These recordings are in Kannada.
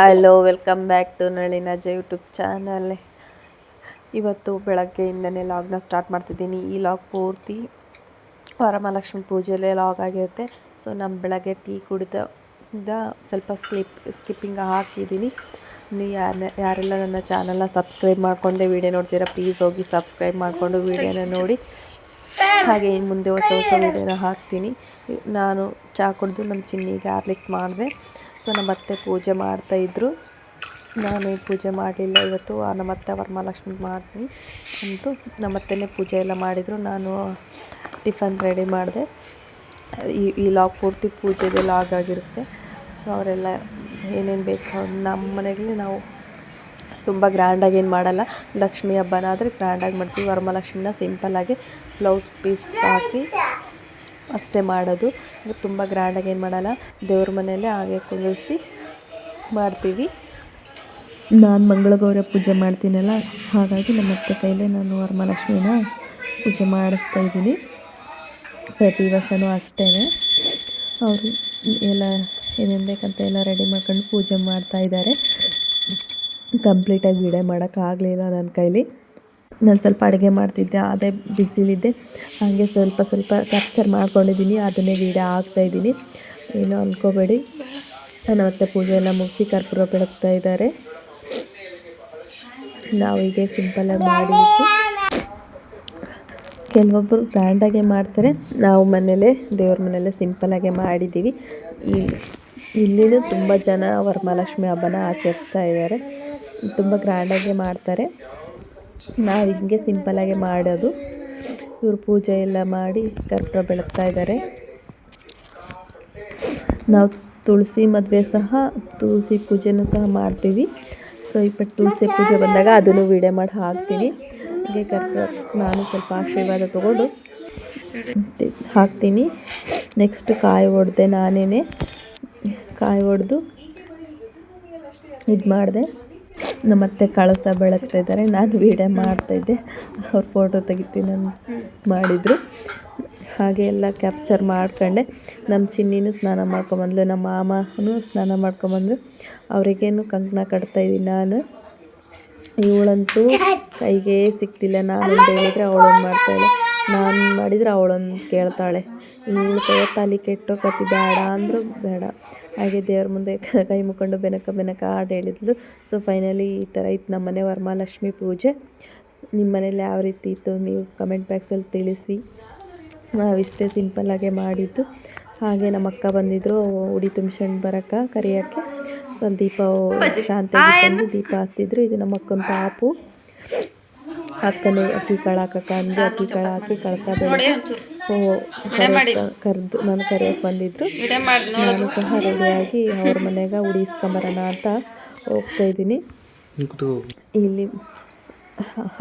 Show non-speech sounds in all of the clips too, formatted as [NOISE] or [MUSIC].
Hello welcome back to Nalina ಜ ಯೂಟ್ಯೂಬ್ ಚಾನಲ್ ಇವತ್ತು ಬೆಳಗ್ಗೆಯಿಂದನೇ ಲಾಗ್ನ ಸ್ಟಾರ್ಟ್ ಮಾಡ್ತಿದ್ದೀನಿ. ಈ ಲಾಗ್ ಪೂರ್ತಿ ವರಮಹಾಲಕ್ಷ್ಮಿ ಪೂಜೆಯಲ್ಲೇ ಲಾಗ್ ಆಗಿರುತ್ತೆ. ಸೊ ನಮ್ಮ ಬೆಳಗ್ಗೆ ಟೀ ಕುಡಿದ ಸ್ವಲ್ಪ ಸ್ಲಿಪ್, ಸ್ಕಿಪ್ಪಿಂಗ್ ಹಾಕಿದ್ದೀನಿ. ನೀವು ಯಾರನ್ನ ಯಾರೆಲ್ಲ ನನ್ನ ಚಾನಲ್ನ ಸಬ್ಸ್ಕ್ರೈಬ್ ಮಾಡ್ಕೊಂಡೆ ವೀಡಿಯೋ ನೋಡ್ತೀರಾ ಪ್ಲೀಸ್ ಹೋಗಿ ಸಬ್ಸ್ಕ್ರೈಬ್ ಮಾಡಿಕೊಂಡು ವೀಡಿಯೋನ ನೋಡಿ. ಹಾಗೆ ಮುಂದೆ ಹೊಸ ಹೊಸ ವೀಡಿಯೋನ ಹಾಕ್ತೀನಿ. ನಾನು ಚಹಾ ಕುಡಿದು ನಮ್ಮ ಚಿನ್ನಿಗೆ ಗಾರ್ಲಿಕ್ಸ್ ಮಾಡಿದೆ. ಸೊ ನಮ್ಮ ಅತ್ತೆ ಪೂಜೆ ಮಾಡ್ತಾಯಿದ್ರು ನಾನು ಪೂಜೆ ಮಾಡಲಿಲ್ಲ ಇವತ್ತು ನಮ್ಮ ಅತ್ತೆ ವರಮಹಾಲಕ್ಷ್ಮಿ ಮಾಡ್ತೀನಿ ಅಂದರು ನಮ್ಮ ಅತ್ತೆನೇ ಪೂಜೆ ಎಲ್ಲ ಮಾಡಿದರು. ನಾನು ಟಿಫನ್ ರೆಡಿ ಮಾಡಿದೆ. ಈ ಈ ಲಾಗ್ ಪೂರ್ತಿ ಪೂಜೆಗೆ ಲಾಗ್ ಆಗಿರುತ್ತೆ. ಅವರೆಲ್ಲ ಏನೇನು ಬೇಕು ನಮ್ಮ ಮನೆಯಲ್ಲಿ ನಾವು ತುಂಬ ಗ್ರ್ಯಾಂಡಾಗಿ ಏನು ಮಾಡಲ್ಲ. ಲಕ್ಷ್ಮಿ ಹಬ್ಬನಾದರೆ ಗ್ರ್ಯಾಂಡಾಗಿ ಮಾಡ್ತೀವಿ. ವರಮಹಾಲಕ್ಷ್ಮಿನ ಸಿಂಪಲ್ಲಾಗಿ ಬ್ಲೌಸ್ ಪೀಸ್ ಹಾಕಿ ಅಷ್ಟೇ ಮಾಡೋದು. ತುಂಬ ಗ್ರ್ಯಾಂಡಾಗಿ ಏನು ಮಾಡಲ್ಲ. ದೇವ್ರ ಮನೆಯಲ್ಲೇ ಹಾಗೆ ಕುಳಿಸಿ ಮಾಡ್ತೀವಿ. ನಾನು ಮಂಗಳಗೌರಿ ಪೂಜೆ ಮಾಡ್ತೀನಲ್ಲ, ಹಾಗಾಗಿ ನಮ್ಮ ಅತ್ತೆ ಕೈಲೇ ನಾನು ವರಮಹಾಲಕ್ಷ್ಮಿನ ಪೂಜೆ ಮಾಡಿಸ್ತಾ ಇದ್ದೀನಿ. ಪ್ರತಿ ವರ್ಷವೂ ಅಷ್ಟೇ ಅವರು ಎಲ್ಲ ಏನೇನು ಬೇಕಂತ ಎಲ್ಲ ರೆಡಿ ಮಾಡ್ಕೊಂಡು ಪೂಜೆ ಮಾಡ್ತಾ ಇದ್ದಾರೆ. ಕಂಪ್ಲೀಟಾಗಿ ವಿಡಿಯೋ ಮಾಡೋಕ್ಕಾಗಲಿಲ್ಲ ನನ್ನ ಕೈಲಿ. ನಾನು ಸ್ವಲ್ಪ ಅಡುಗೆ ಮಾಡ್ತಿದ್ದೆ ಅದೇ ಬಿಸಿಲಿದ್ದೆ ಹಾಗೆ ಸ್ವಲ್ಪ ಸ್ವಲ್ಪ ಕ್ಯಾಪ್ಚರ್ ಮಾಡ್ಕೊಂಡಿದ್ದೀನಿ, ಅದನ್ನೇ ವೀಡಿಯೋ ಹಾಕ್ತಾಯಿದ್ದೀನಿ ಏನೋ ಅಂದ್ಕೋಬೇಡಿ ನಾನು ಮತ್ತೆ ಪೂಜೆ ಎಲ್ಲ ಮುಗಿಸಿ ಕರ್ಪೂರ ಬೆಳಗ್ತಾ ಇದ್ದಾರೆ. ನಾವು ಹೀಗೆ ಸಿಂಪಲಾಗಿ ಮಾಡಿ ಕೆಲವೊಬ್ಬರು ಗ್ರ್ಯಾಂಡಾಗೆ ಮಾಡ್ತಾರೆ. ನಾವು ಮನೇಲೇ, ದೇವ್ರ ಮನೆಯಲ್ಲೇ ಸಿಂಪಲಾಗೆ ಮಾಡಿದ್ದೀವಿ. ಇಲ್ಲಿನೂ ತುಂಬ ಜನ ವರಮಹಾಲಕ್ಷ್ಮಿ ಹಬ್ಬನ ಆಚರಿಸ್ತಾ ಇದ್ದಾರೆ. ತುಂಬ ಗ್ರ್ಯಾಂಡಾಗೆ ಮಾಡ್ತಾರೆ. ನಾವು ಹಿಂಗೆ ಸಿಂಪಲಾಗೆ ಮಾಡೋದು. ಇವರು ಪೂಜೆ ಎಲ್ಲ ಮಾಡಿ ಕರ್ಪೂರ ಬೆಳಗ್ತಾ ಇದ್ದಾರೆ ನಾವು ತುಳಸಿ ಮದುವೆ ಸಹ, ತುಳಸಿ ಪೂಜೆನೂ ಸಹ ಮಾಡ್ತೀವಿ. ಸೊ ಇಪ್ಪತ್ತು ತುಳಸಿ ಪೂಜೆ ಬಂದಾಗ ಅದನ್ನು ವೀಡಿಯೋ ಮಾಡಿ ಹಾಕ್ತೀನಿ. ಹಾಗೆ ಕರ್ಪೂರ ನಾನು ಸ್ವಲ್ಪ ಆಶೀರ್ವಾದ ತೊಗೊಂಡು ಹಾಕ್ತೀನಿ. ನೆಕ್ಸ್ಟ್ ಕಾಯಿ ಹೊಡೆದೆ ನಾನೇ ಕಾಯಿ ಹೊಡೆದು ಇದು ಮಾಡಿದೆ ನಮ್ಮ ಅತ್ತೆ ಕಳಸ ಬೆಳಗ್ತಾ ಇದ್ದಾರೆ. ನಾನು ವೀಡಿಯೋ ಮಾಡ್ತಾಯಿದ್ದೆ ಅವ್ರು ಫೋಟೋ ತೆಗಿತೀನಿ ಮಾಡಿದರು. ಹಾಗೆ ಎಲ್ಲ ಕ್ಯಾಪ್ಚರ್ ಮಾಡ್ಕೊಂಡೆ. ನಮ್ಮ ಚಿನ್ನಿನೂ ಸ್ನಾನ ಮಾಡ್ಕೊಂಬಂದ್ಲು, ನಮ್ಮ ಮಾಮನೂ ಸ್ನಾನ ಮಾಡ್ಕೊಂಬಂದ್ರು. ಅವರಿಗೇನು ಕಂಕಣ ಕಟ್ತಾಯಿದ್ದೀನಿ ನಾನು. ಇವಳಂತೂ ಕೈಗೆ ಸಿಗ್ತಿಲ್ಲ, ನಾನು ಹೇಳಿದರೆ ಅವಳು ಮಾಡ್ತಾಳೆ ನಾನು ಮಾಡಿದರೆ ಅವಳೊಂದು ಕೇಳ್ತಾಳೆ. ಇವಳು ಕೈ ತಾಲಿ ಕೆಟ್ಟೋಕತಿ ಬೇಡ ಅಂದರೂ ಬೇಡ. ಹಾಗೆ ದೇವ್ರ ಮುಂದೆ ಕೈ ಮುಕ್ಕೊಂಡು ಬೆನಕ ಬೆನಕ ಹಾಡು ಹೇಳಿದ್ಲು. ಸೊ ಫೈನಲಿ ಈ ಥರ ಇತ್ತು ನಮ್ಮ ಮನೆ ವರಮಹಾಲಕ್ಷ್ಮಿ ಪೂಜೆ. ನಿಮ್ಮ ಮನೇಲಿ ಯಾವ ರೀತಿ ಇತ್ತು ನೀವು ಕಮೆಂಟ್ ಬಾಕ್ಸಲ್ಲಿ ತಿಳಿಸಿ. ನಾವಿಷ್ಟೇ ಸಿಂಪಲ್ಲಾಗೆ ಮಾಡಿದ್ದು. ಹಾಗೆ ನಮ್ಮ ಅಕ್ಕ ಬಂದಿದ್ದರು ಉಡಿ ತುಂಬಿಸ್ಕೊಂಡು ಬರೋಕ್ಕೆ ಕರಿಯೋಕ್ಕೆ. ಸೊ ದೀಪ ಶಾಂತಿ ದೀಪ ಹಚ್ತಿದ್ರು. ಇದು ನಮ್ಮ ಅಕ್ಕನ ಪಾಪು. ಅಕ್ಕನೇ ಅಕ್ಕಿ ಕಾಳು ಹಾಕಕ್ಕ ಅಂದು ಅಕ್ಕಿ ಕಾಳು ಹಾಕಿ ಕಳಸ ಕರೆದು ನಾನು ಕರೆಯೋಕ್ಕೆ ಬಂದಿದ್ರು. ನಾನು ಸಹ ರೆಡಿಯಾಗಿ ಅವ್ರ ಮನೆಗೆ ಉಡಿಸ್ಕೊಂಬರೋಣ ಅಂತ ಹೋಗ್ತಾ ಇದ್ದೀನಿ. ಇಲ್ಲಿ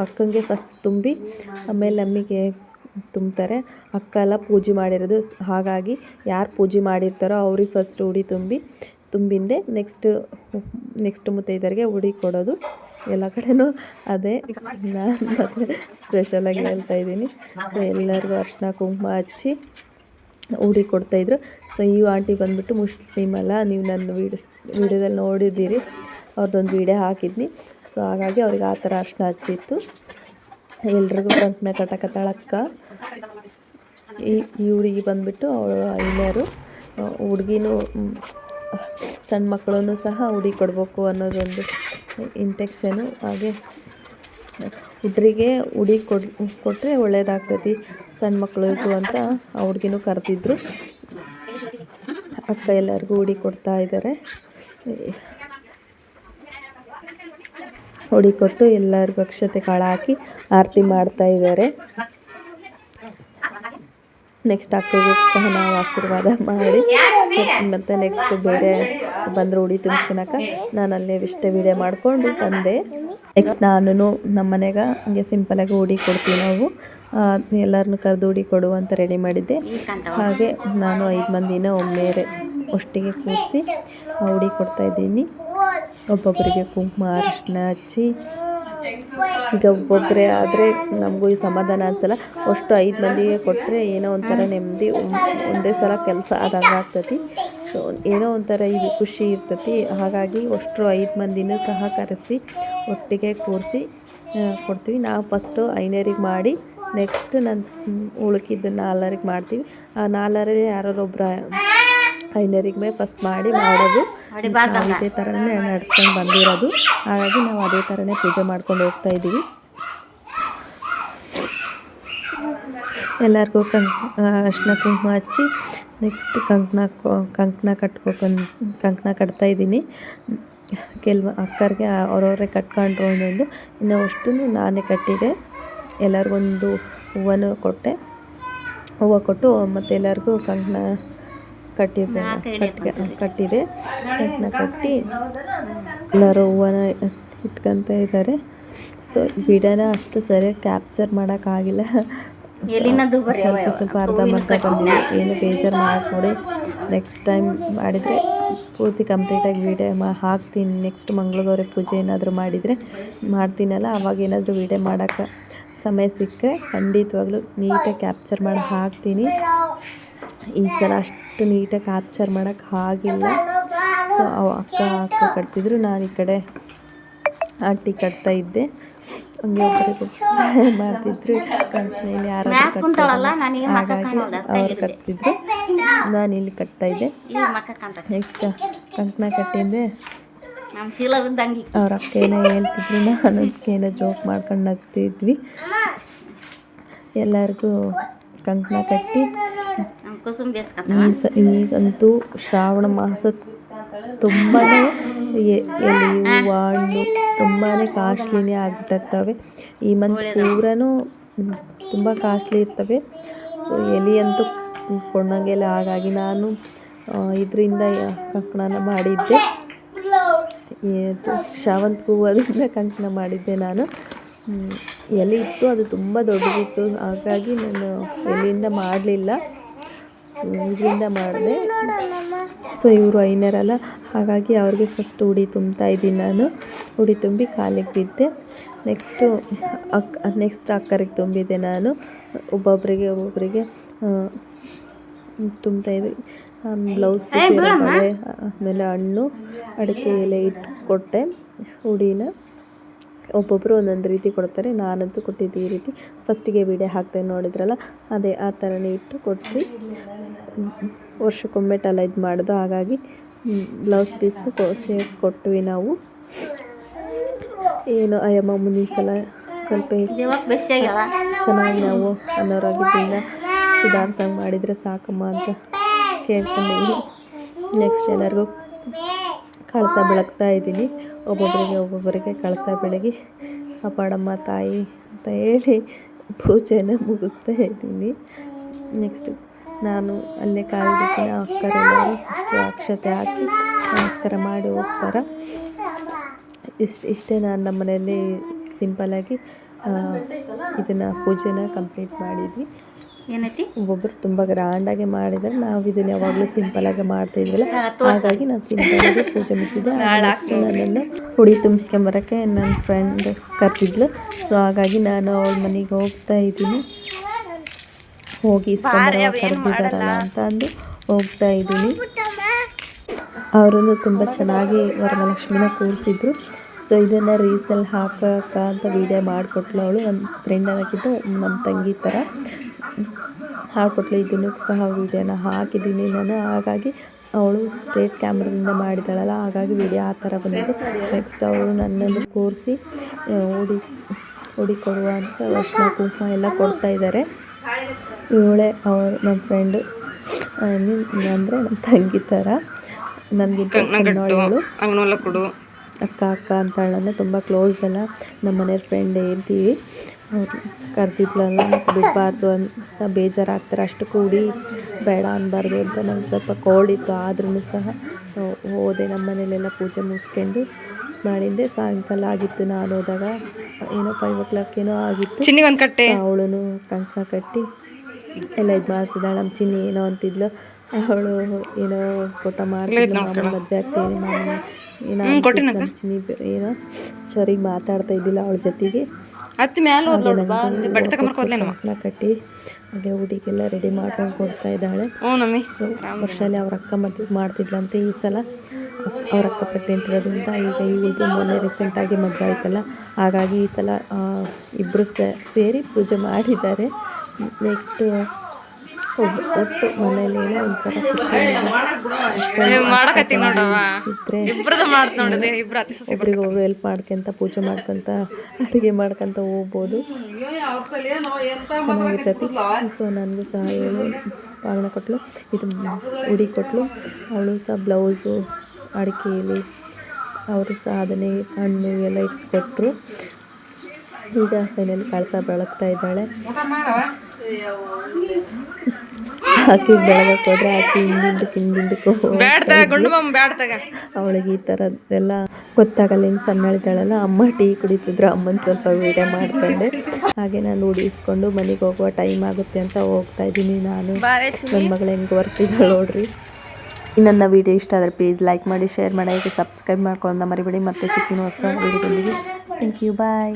ಅಕ್ಕಂಗೆ ಫಸ್ಟ್ ತುಂಬಿ ಆಮೇಲೆ ನಮಗೆ ತುಂಬ್ತಾರೆ. ಅಕ್ಕ ಎಲ್ಲ ಪೂಜೆ ಮಾಡಿರೋದು. ಹಾಗಾಗಿ ಯಾರು ಪೂಜೆ ಮಾಡಿರ್ತಾರೋ ಅವ್ರಿಗೆ ಫಸ್ಟ್ ಉಡಿ ತುಂಬಿ ತುಂಬಿಂದೆ ನೆಕ್ಸ್ಟ್ ನೆಕ್ಸ್ಟ್ ಮುತ್ತೈದರಿಗೆ ಉಡಿ ಕೊಡೋದು. ಎಲ್ಲ ಕಡೆನೂ ಅದೇ ನಾನು ಮತ್ತೆ ಸ್ಪೆಷಲಾಗಿ ಹೇಳ್ತಾ ಇದ್ದೀನಿ. ಸೊ ಎಲ್ಲರಿಗೂ ಅರ್ಶಿನ ಕುಂಕುಮ ಹಚ್ಚಿ ಉಡಿ ಕೊಡ್ತಾಯಿದ್ರು ಸೊ ಈ ಆಂಟಿ ಬಂದುಬಿಟ್ಟು ಮುಸ್ಲಿಮ್ ಅಲ್ಲ, ನೀವು ನನ್ನ ವೀಡಿಯೋಸ್ ವೀಡಿಯೋದಲ್ಲಿ ನೋಡಿದ್ದೀರಿ. ಅವ್ರದ್ದೊಂದು ವೀಡಿಯೋ ಹಾಕಿದ್ನಿ. ಸೊ ಹಾಗಾಗಿ ಅವ್ರಿಗೆ ಆ ಥರ ಅರ್ಶಿನ ಹಚ್ಚಿತ್ತು. ಎಲ್ರಿಗೂ ಕಂಕಣ ಕಟ್ಟಕತ್ತಾಳಕ್ಕ ಈ ಈ ಹುಡುಗಿ ಬಂದುಬಿಟ್ಟು ಅವಳು ಐನರು ಹುಡುಗಿನೂ ಸಣ್ಣ ಮಕ್ಕಳೂ ಸಹ ಉಡಿ ಕೊಡಬೇಕು ಅನ್ನೋದೊಂದು ಇಂಟೆಕ್ಷನು, ಹಾಗೆ ಹುಡ್ರಿಗೆ ಉಡಿ ಕೊಡ್ ಕೊಟ್ಟರೆ ಒಳ್ಳೇದಾಗ್ತೈತಿ ಸಣ್ಣ ಮಕ್ಕಳಿಗೂ ಅಂತ ಹುಡುಗಿನೂ ಕರೆದಿದ್ರು. ಅಕ್ಕ ಎಲ್ಲರಿಗೂ ಉಡಿ ಕೊಡ್ತಾ ಇದ್ದಾರೆ ಉಡಿ ಕೊಟ್ಟು ಎಲ್ಲರಿಗೂ ಅಕ್ಷತೆ ಕಾಳು ಹಾಕಿ ಆರತಿ ಮಾಡ್ತಾ ಇದ್ದಾರೆ ನೆಕ್ಸ್ಟ್ ಅಕ್ಕಗೂ ಸಹ ನಾವು ಆಶೀರ್ವಾದ ಮಾಡಿ. ಮತ್ತು ನೆಕ್ಸ್ಟ್ ಬೇರೆ ಬಂದರು ಉಡಿ ತುಂಬಿಸ್ಕೊಳಕ ನಾನು ಅಲ್ಲೇ ಇಷ್ಟೇ ವೀಡಿಯೋ ಮಾಡಿಕೊಂಡು ತಂದೆ. ನೆಕ್ಸ್ಟ್ ನಾನು ನಮ್ಮ ಮನೆಗೆ ಹಂಗೆ ಸಿಂಪಲಾಗಿ ಉಡಿ ಕೊಡ್ತೀವಿ ನಾವು. ಎಲ್ಲರನ್ನು ಕರೆದು ಉಡಿ ಕೊಡು ಅಂತ ರೆಡಿ ಮಾಡಿದ್ದೆ. ಹಾಗೆ ನಾನು ಐದು ಮಂದಿನ ಒಮ್ಮೆ ಒಷ್ಟಿಗೆ ಕೂರಿಸಿ ಉಡಿ ಕೊಡ್ತಾಯಿದ್ದೀನಿ ಒಬ್ಬೊಬ್ಬರಿಗೆ ಕುಂಕುಮ, ಅರಿಶಿನ ಹಚ್ಚಿ ಈಗ ಒಬ್ಬೊಬ್ಬರೇ ಆದರೆ ನಮಗೂ ಈ ಸಮಾಧಾನ ಅನ್ಸಲ್ಲ. ಅಷ್ಟು ಐದು ಮಂದಿಗೆ ಕೊಟ್ಟರೆ ಏನೋ ಒಂಥರ ನೆಮ್ಮದಿ, ಒಂದೇ ಸಲ ಕೆಲಸ ಆದಂಗೆ ಆಗ್ತತಿ. ಸೊ ಏನೋ ಒಂಥರ ಇದು ಖುಷಿ ಇರ್ತತಿ. ಹಾಗಾಗಿ ಅಷ್ಟು ಐದು ಮಂದಿನೂ ಸಹ ಕರೆಸಿ ಒಟ್ಟಿಗೆ ಕೂರಿಸಿ ಕೊಡ್ತೀವಿ. ನಾವು ಫಸ್ಟು ಐನರಿಗೆ ಮಾಡಿ ನೆಕ್ಸ್ಟ್ ನನ್ನ ಉಳುಕಿದ್ದು ನಾಲ್ವರಿಗೆ ಮಾಡ್ತೀವಿ. ಆ ನಾಲ್ವರಲ್ಲಿ ಯಾರೊಬ್ಬರ ಐನರಿಗೆ ಫಸ್ಟ್ ಮಾಡಿ ಮಾಡೋದು. ಇದೇ ಥರನೇ ನಡ್ಸ್ಕೊಂಡು ಬಂದಿರೋದು. ಹಾಗಾಗಿ ನಾವು ಅದೇ ಥರನೇ ಪೂಜೆ ಮಾಡ್ಕೊಂಡು ಹೋಗ್ತಾ ಇದ್ದೀವಿ ಎಲ್ಲರಿಗೂ ಕಂಕ್ ಅರ್ಶಿನ ಕುಂಕುಮ ಹಚ್ಚಿ ನೆಕ್ಸ್ಟ್ ಕಂಕಣ ಕಂಕಣ ಕಟ್ಕೊಂಡು ಕಂಕಣ ಕಟ್ತಾ ಇದ್ದೀನಿ ಕೆಲವು ಅಕ್ಕರಿಗೆ ಅವ್ರವ್ರೇ ಕಟ್ಕೊಂಡ್ರು ಒಂದೊಂದು ಇನ್ನು ಅಷ್ಟು ನಾನೇ ಕಟ್ಟಿದೆ. ಎಲ್ಲರಿಗೊಂದು ಹೂವನ್ನು ಕೊಟ್ಟೆ. ಹೂವು ಕೊಟ್ಟು ಮತ್ತೆ ಎಲ್ಲರಿಗೂ ಕಂಕಣ ಕಟ್ಟಿದ್ದೆ ಕಟ್ಟಿ ಕಟ್ಟಿದೆ. ಕಟ್ಟನ್ನ ಕಟ್ಟಿ ಎಲ್ಲರೂ ಹೂವನ ಇಟ್ಕೊತ ಇದ್ದಾರೆ. ಸೊ ಗಿಡನ ಅಷ್ಟು ಸರಿಯಾಗಿ ಕ್ಯಾಪ್ಚರ್ ಮಾಡೋಕ್ಕಾಗಿಲ್ಲ ಸ್ವಲ್ಪ ಅರ್ಧ ಅರ್ಧಂಬರ್ಧ ಬಂದಿದೆ ಏನು ಬೇಜಾರು ಮಾಡಕ್ಕೆ ನೋಡಿ. ನೆಕ್ಸ್ಟ್ ಟೈಮ್ ಮಾಡಿದರೆ ಪೂರ್ತಿ ಕಂಪ್ಲೀಟಾಗಿ ವೀಡಿಯೋ ಮಾ ಹಾಕ್ತೀನಿ. ನೆಕ್ಸ್ಟ್ ಮಂಗಳಗೌರಿ ಪೂಜೆ ಏನಾದರೂ ಮಾಡಿದರೆ ಮಾಡ್ತೀನಲ್ಲ ಅವಾಗ ಏನಾದರೂ ವೀಡಿಯೋ ಮಾಡೋಕ್ಕೆ ಸಮಯ ಸಿಕ್ಕರೆ ಖಂಡಿತವಾಗ್ಲೂ ನೀಟಾಗಿ ಕ್ಯಾಪ್ಚರ್ ಮಾಡಿ ಹಾಕ್ತೀನಿ. ಈ ಸಲ ಅಷ್ಟು ನೀಟಾಗಿ ಕ್ಯಾಪ್ಚರ್ ಮಾಡೋಕ್ಕೆ ಆಗಿಲ್ಲ. ಸೊ ಅವ ಅಕ್ಕ ಅಕ್ಕ ಕಟ್ತಿದ್ರು. ನಾನು ಈ ಕಡೆ ಆಂಟಿ ಕಟ್ತಾ ಇದ್ದೆ. ಹಂಗೆ ಒಬ್ಬರಿಗೆ [LAUGHS] ಮಾಡ್ತಿದ್ರು. ಕಂಪ್ನಿಯಲ್ಲಿ ಹಾಗಾಗಿ ಅವ್ರು ಕಟ್ತಿದ್ರು. ನಾನು ಇಲ್ಲಿ ಕಟ್ತಾ ಇದ್ದೆ. ನೆಕ್ಸ್ಟ್ ಕಂಕಣ ಕಟ್ಟಿದ್ದೆ ಅವ್ರ ಅಕ್ಕ ಏನೋ ಹೇಳ್ತಿದ್ರು. ನಾನು ಏನೋ ಜೋಕ್ ಮಾಡ್ಕೊಂಡು ನಗ್ತಿದ್ವಿ. ಎಲ್ಲರಿಗೂ ಕಂಕಣ ಕಟ್ಟಿ. ಈಗಂತೂ ಶ್ರಾವಣ ಮಾಸ ತುಂಬಾ ಎಲೆ ಹಣ್ಣು ತುಂಬಾ ಕಾಸ್ಟ್ಲಿನೇ ಆಗಿಬಿಟ್ಟಿರ್ತವೆ. ಈ ಮಂತ್ ಪೂರನೂ ತುಂಬ ಕಾಸ್ಟ್ಲಿ ಇರ್ತವೆ. ಸೊ, ಎಲೆ ಅಂತೂ ಕೊಂಡಂಗೆಲ್ಲ ಹಾಗಾಗಿ ನಾನು ಇದರಿಂದ ಕಂಕಣನ ಮಾಡಿದ್ದೆ. ಶಾವಂತ ಹೂವದಿಂದ ಕಂಕಣ ಮಾಡಿದ್ದೆ ನಾನು. ಎಲೆ ಇತ್ತು, ಅದು ತುಂಬ ದೊಡ್ಡದಿತ್ತು. ಹಾಗಾಗಿ ನಾನು ಎಲೆಯಿಂದ ಮಾಡಲಿಲ್ಲ. ಇದರಿಂದ ಮಾಡಿದೆ. ಸೊ ಇವರು ಐನರಲ್ಲ ಹಾಗಾಗಿ ಅವ್ರಿಗೆ ಫಸ್ಟ್ ಉಡಿ ತುಂಬ್ತಾ ಇದ್ದೀನಿ ನಾನು. ಉಡಿ ತುಂಬಿ ಕಾಲಿಗೆ ಬಿದ್ದೆ. ನೆಕ್ಸ್ಟು ಅಕ್ ನೆಕ್ಸ್ಟ್ ಅಕ್ಕರಿಗೆ ತುಂಬಿದ್ದೆ ನಾನು. ಒಬ್ಬೊಬ್ಬರಿಗೆ ಒಬ್ಬೊಬ್ಬರಿಗೆ ತುಂಬ್ತಾ ಇದ್ದೆ ಬ್ಲೌಸ್ ಆಮೇಲೆ ಹಣ್ಣು ಅಡಿಕೆ ಎಲೆ ಇಟ್ಟು ಕೊಟ್ಟೆ ಉಡಿನ. ಒಬ್ಬೊಬ್ಬರು ಒಂದೊಂದು ರೀತಿ ಕೊಡ್ತಾರೆ. ನಾನಂತೂ ಕೊಟ್ಟಿದ್ದು ಈ ರೀತಿ. ಫಸ್ಟಿಗೆ ವೀಡಿಯೋ ಹಾಕ್ತೇನೆ ನೋಡಿದ್ರಲ್ಲ ಅದೇ ಆ ಥರನೇ ಇಟ್ಟು ಕೊಟ್ಟು ವರ್ಷಕ್ಕೊಮ್ಮೆ ಟಲ ಇದು ಮಾಡೋದು. ಹಾಗಾಗಿ ಬ್ಲೌಸ್ ಪೀಸ್ ಕೊ ಸೇರಿಸ್ಕೊಟ್ವಿ ನಾವು. ಏನು ಅಯ್ಯಮ್ಮ ಮುಂದಿನ ಸಲ ಸ್ವಲ್ಪ ಚೆನ್ನಾಗಿ ನಾವು ಅನಾರೋಗ್ಯದಿಂದ ಸುಧಾರ್ಸಂಗೆ ಮಾಡಿದರೆ ಸಾಕಮ್ಮ ಅಂತ ಕೇಳ್ಕೊಂಡಿದ್ವಿ ನೆಕ್ಸ್ಟ್ ಎಲ್ಲರಿಗೂ ಕಳಸ ಬೆಳಗ್ತಾ ಇದ್ದೀನಿ. ಒಬ್ಬೊಬ್ಬರಿಗೆ ಒಬ್ಬೊಬ್ಬರಿಗೆ ಕಳಸ ಬೆಳಗಿ ಅಪ್ಪಾಡಮ್ಮ, ತಾಯಿ ಅಂತ ಹೇಳಿ ಪೂಜೆನ ಮುಗಿಸ್ತಾ ಇದ್ದೀನಿ. ನೆಕ್ಸ್ಟು ನಾನು ಅಲ್ಲೇ ಕಾಲಿದ್ದೀನಿ ಅಕ್ಕರೆಲ್ಲರೂ ಅಕ್ಷತೆ ಹಾಕಿ ನಮಸ್ಕಾರ ಮಾಡಿ ಹೋಗ್ತಾರೆ. ಇಷ್ಟು ಇಷ್ಟೇ ನಾನು ನಮ್ಮ ಮನೆಯಲ್ಲಿ ಸಿಂಪಲ್ಲಾಗಿ ಇದನ್ನು ಪೂಜೆನ ಕಂಪ್ಲೀಟ್ ಮಾಡಿದ್ವಿ. ಏನೈತಿ? ಒಬ್ಬೊಬ್ಬರು ತುಂಬ ಗ್ರ್ಯಾಂಡಾಗಿ ಮಾಡಿದ್ರೆ. ನಾವು ಇದನ್ನ ಯಾವಾಗಲೂ ಸಿಂಪಲಾಗಿ ಮಾಡ್ತಾ ಇದ್ವಲ್ಲ ಹಾಗಾಗಿ ನಾನು ಸಿಂಪಲಾಗಿ ಪೂಜೆ ನೆಕ್ಸ್ಟ್ ನನ್ನನ್ನು ಹುಡಿ ತುಂಬಿಸ್ಕೊಂಬರೋಕ್ಕೆ ನನ್ನ ಫ್ರೆಂಡ್ ಕರ್ತಿದ್ಲು ಸೊ ಹಾಗಾಗಿ ನಾನು ಅವಳ ಮನೆಗೆ ಹೋಗ್ತಾ ಇದ್ದೀನಿ. ಹೋಗಿ ಕರೆದಿದ್ದಾರಲ್ಲ ಅಂತ ಅಂದು ಹೋಗ್ತಾ ಇದ್ದೀನಿ. ಅವರನ್ನು ತುಂಬ ಚೆನ್ನಾಗಿ ವರಮಹಾಲಕ್ಷ್ಮಿನ ಕೂರಿಸಿದ್ರು. ಸೊ ಇದನ್ನು ರೀಲ್ಸಲ್ಲಿ ಹಾಕೋಕ ಅಂತ ವೀಡಿಯೋ ಮಾಡಿಕೊಟ್ಲು ಅವಳು. ನನ್ನ ಫ್ರೆಂಡ್ ಅನ್ನೋಕ್ಕಿಂತ ನಮ್ಮ ತಂಗಿ ಥರ ಹಾಕೊಟ್ಲು ಇದನ್ನು ಸಹ ವೀಡಿಯೋನ ಹಾಕಿದ್ದೀನಿ ನಾನು. ಹಾಗಾಗಿ ಅವಳು ಸ್ಟ್ರೇಟ್ ಕ್ಯಾಮ್ರದಿಂದ ಮಾಡಿದ್ದಾಳಲ್ಲ ಹಾಗಾಗಿ ವೀಡಿಯೋ ಆ ಥರ ಬಂದಿದೆ ನೆಕ್ಸ್ಟ್ ಅವಳು ನನ್ನನ್ನು ಕೂರಿಸಿ ಉಡಿ ಉಡಿ ಕೊಡುವ ಅಂತ ಅರ್ಶಿನ ಕುಂಕುಮ ಎಲ್ಲ ಕೊಡ್ತಾ ಇದ್ದಾರೆ ಇವಳೇ ಅವಳು ನಮ್ಮ ಫ್ರೆಂಡು ಅಂದರೆ ನಮ್ಮ ತಂಗಿ ಥರ ನನಗಿಂತ ಅವನೆಲ್ಲ ಕೊಡು. ಅಕ್ಕ ಅಕ್ಕ ಅಂತ ಹೇಳೋಣ ತುಂಬ ಕ್ಲೋಸ್ ಅಲ್ಲ. ನಮ್ಮ ಮನೆಯವ್ರ ಫ್ರೆಂಡ್ ಹೇಳ್ತೀವಿ ಅವ್ರು ಕರೆದಿದ್ಲಲ್ಲ ಬಿಡಬಾರ್ದು ಅಂತ ಬೇಜಾರಾಗ್ತಾರೆ. ಅಷ್ಟು ಕೂಡಿ ಬೇಡ ಅನ್ನಬಾರ್ದು ಅಂತ ನಂಗೆ ಸ್ವಲ್ಪ ಕೋಲ್ಡ್ ಇತ್ತು. ಆದ್ರೂ ಸಹ ಹೋದೆ ನಮ್ಮ ಮನೇಲೆಲ್ಲ ಪೂಜೆ ಮುಗಿಸ್ಕೊಂಡು. ಮಾಡಿದ್ದೆ ಸಾಯಂಕಾಲ ಆಗಿತ್ತು ನಾನು ಹೋದಾಗ. ಏನೋ ಫೈವ್ ಓ ಕ್ಲಾಕ್ ಏನೋ ಆಗಿತ್ತು. ಚಿನ್ನಿ ಒಂದು ಕಟ್ಟೆ. ಅವಳು ಕಂಕಣ ಕಟ್ಟಿ ಎಲ್ಲ ಇದು ಮಾಡ್ತಿದ್ದಾಳೆ ನಮ್ಮ ಚಿನ್ನಿ ಏನೋ ಅಂತಿದ್ಲು. ಅವಳು ಏನೋ ಫೋಟೋ ಮಾಡಿ ಮದುವೆ ಆಗ್ತೀನಿ ಏನೋ ಸರಿ ಮಾತಾಡ್ತಾ ಇದ್ದಿಲ್ಲ ಅವಳ ಜೊತೆಗೆ. ಹತ್ತಿ ಕಟ್ಟಿ ಹಾಗೆ ಹುಡುಗೆಲ್ಲ ರೆಡಿ ಮಾಡ್ಕೊಂಡು ಕೊಡ್ತಾ ಇದ್ದಾಳೆ. ಸೊ ವರ್ಷದಲ್ಲಿ ಅವ್ರ ಅಕ್ಕ ಮದುವೆ ಮಾಡ್ತಿದ್ಲಂತೆ ಈ ಸಲ. ಅವ್ರ ಅಕ್ಕ ಪ್ರೆಗ್ನೆಂಟ್ ಇರೋದ್ರಿಂದ ಈಗ ಇವಳದು ಮೊನ್ನೆ ರೀಸೆಂಟಾಗಿ ಮದುವೆ ಆಯ್ತಲ್ಲ. ಹಾಗಾಗಿ ಈ ಸಲ ಇಬ್ಬರು ಸೇರಿ ಪೂಜೆ ಮಾಡಿದ್ದಾರೆ. ನೆಕ್ಸ್ಟ್ ಒಟ್ಟು ಮನೇಲಿ ಏನೋ ಒಂಥರ ಮಾಡಕತ್ತಿ ನೋಡವ ಇದ್ರೆ ಇಬ್ರದ್ದು ಮಾಡ್ತ ನೋಡಿದೆ ಇಬ್ರು ಅತಿ ಸೊಸೆ ಒಬ್ರಿಗೆ ಒಬ್ರು ಹೆಲ್ಪ್ ಮಾಡ್ಕೊಂತ ಪೂಜೆ ಮಾಡ್ಕೊಂತ ಅಡುಗೆ ಮಾಡ್ಕೊಂತ ಹೋಗ್ಬೋದು. ಚೆನ್ನಾಗಿರ್ತೈತಿ. ಸೊ ನನಗೂ ಸಹ ಹೇಳು. ಬಾಗಿನ ಕೊಟ್ಟಲು ಇದು ಉಡಿ ಕೊಟ್ಟಲು ಅವಳು ಸಹ ಬ್ಲೌಸು ಅಡಿಕೆಯಲ್ಲಿ. ಅವರು ಸಹ ಅದನ್ನೇ ಹಣ್ಣು ಎಲ್ಲ ಇಟ್ಕೊಟ್ರು. ಈಗ ಫೈನಲಿ ಕಳಸ ಬೆಳಗ್ತಾ ಇದ್ದಾಳೆ. [LAUGHS] ಆಕೆ ಬೆಳಗಕ್ಕೆ ಹೋದ್ರೆ ಆಕೆ ಹಿಂದಿಂದಕ್ಕೆ ಹಿಂದಿಂದಕ್ಕೆ ಅವಳಿಗೆ ಈ ಥರದ್ದೆಲ್ಲ ಗೊತ್ತಾಗಲ್ಲ ಹಿಂಗೆ ಸಣ್ಣಳಿದ್ದಾಳಲ್ಲ ಅಮ್ಮ ಟೀ ಕುಡಿತಿದ್ರು ಅಮ್ಮನ ಸ್ವಲ್ಪ ವೀಡಿಯೋ ಮಾಡ್ಕೊಂಡೆ. ಹಾಗೆ ನಾನು ಉಡಿಸ್ಕೊಂಡು ಮನೆಗೆ ಹೋಗುವ ಟೈಮ್ ಆಗುತ್ತೆ ಅಂತ ಹೋಗ್ತಾ ಇದ್ದೀನಿ ನಾನು. ನನ್ನ ಮಗಳು ಹೆಂಗೆ ಬರ್ತಿದ್ದಾಳೆ ನೋಡ್ರಿ. ನನ್ನ ವಿಡಿಯೋ ಇಷ್ಟ ಆದರೆ ಪ್ಲೀಸ್ ಲೈಕ್ ಮಾಡಿ ಶೇರ್ ಮಾಡಿ ಸಬ್ಸ್ಕ್ರೈಬ್ ಮಾಡ್ಕೊಂಡು ಮರಿಬೇಡಿ. ಮತ್ತೆ ಸಿಕ್ಕಿನ ಹೊಸ ವಿಡಿಯೋದೊಂದಿಗೆ ಥ್ಯಾಂಕ್ ಯು ಬಾಯ್